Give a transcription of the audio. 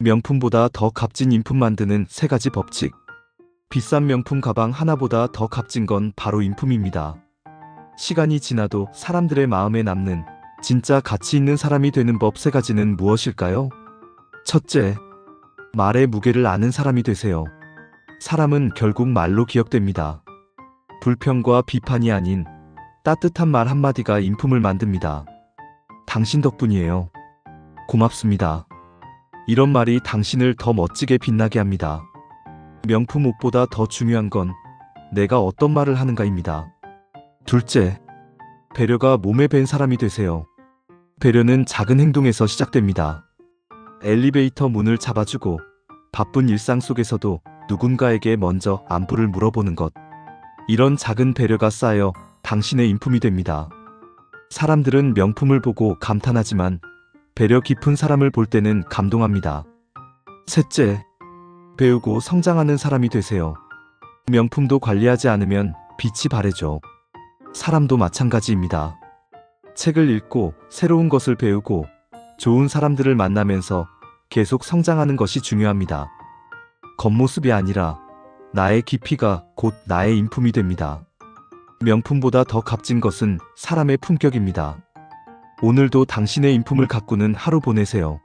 명품보다 더 값진 인품 만드는 세 가지 법칙. 비싼 명품 가방 하나보다 더 값진 건 바로 인품입니다. 시간이 지나도 사람들의 마음에 남는 진짜 가치 있는 사람이 되는 법 세 가지는 무엇일까요? 첫째, 말의 무게를 아는 사람이 되세요. 사람은 결국 말로 기억됩니다. 불평과 비판이 아닌 따뜻한 말 한마디가 인품을 만듭니다. 당신 덕분이에요. 고맙습니다. 이런 말이 당신을 더 멋지게 빛나게 합니다. 명품 옷보다 더 중요한 건 내가 어떤 말을 하는가입니다. 둘째, 배려가 몸에 밴 사람이 되세요. 배려는 작은 행동에서 시작됩니다. 엘리베이터 문을 잡아주고 바쁜 일상 속에서도 누군가에게 먼저 안부를 물어보는 것. 이런 작은 배려가 쌓여 당신의 인품이 됩니다. 사람들은 명품을 보고 감탄하지만 배려 깊은 사람을 볼 때는 감동합니다. 셋째, 배우고 성장하는 사람이 되세요. 명품도 관리하지 않으면 빛이 바래죠. 사람도 마찬가지입니다. 책을 읽고 새로운 것을 배우고 좋은 사람들을 만나면서 계속 성장하는 것이 중요합니다. 겉모습이 아니라 나의 깊이가 곧 나의 인품이 됩니다. 명품보다 더 값진 것은 사람의 품격입니다. 오늘도 당신의 인품을 가꾸는 하루 보내세요.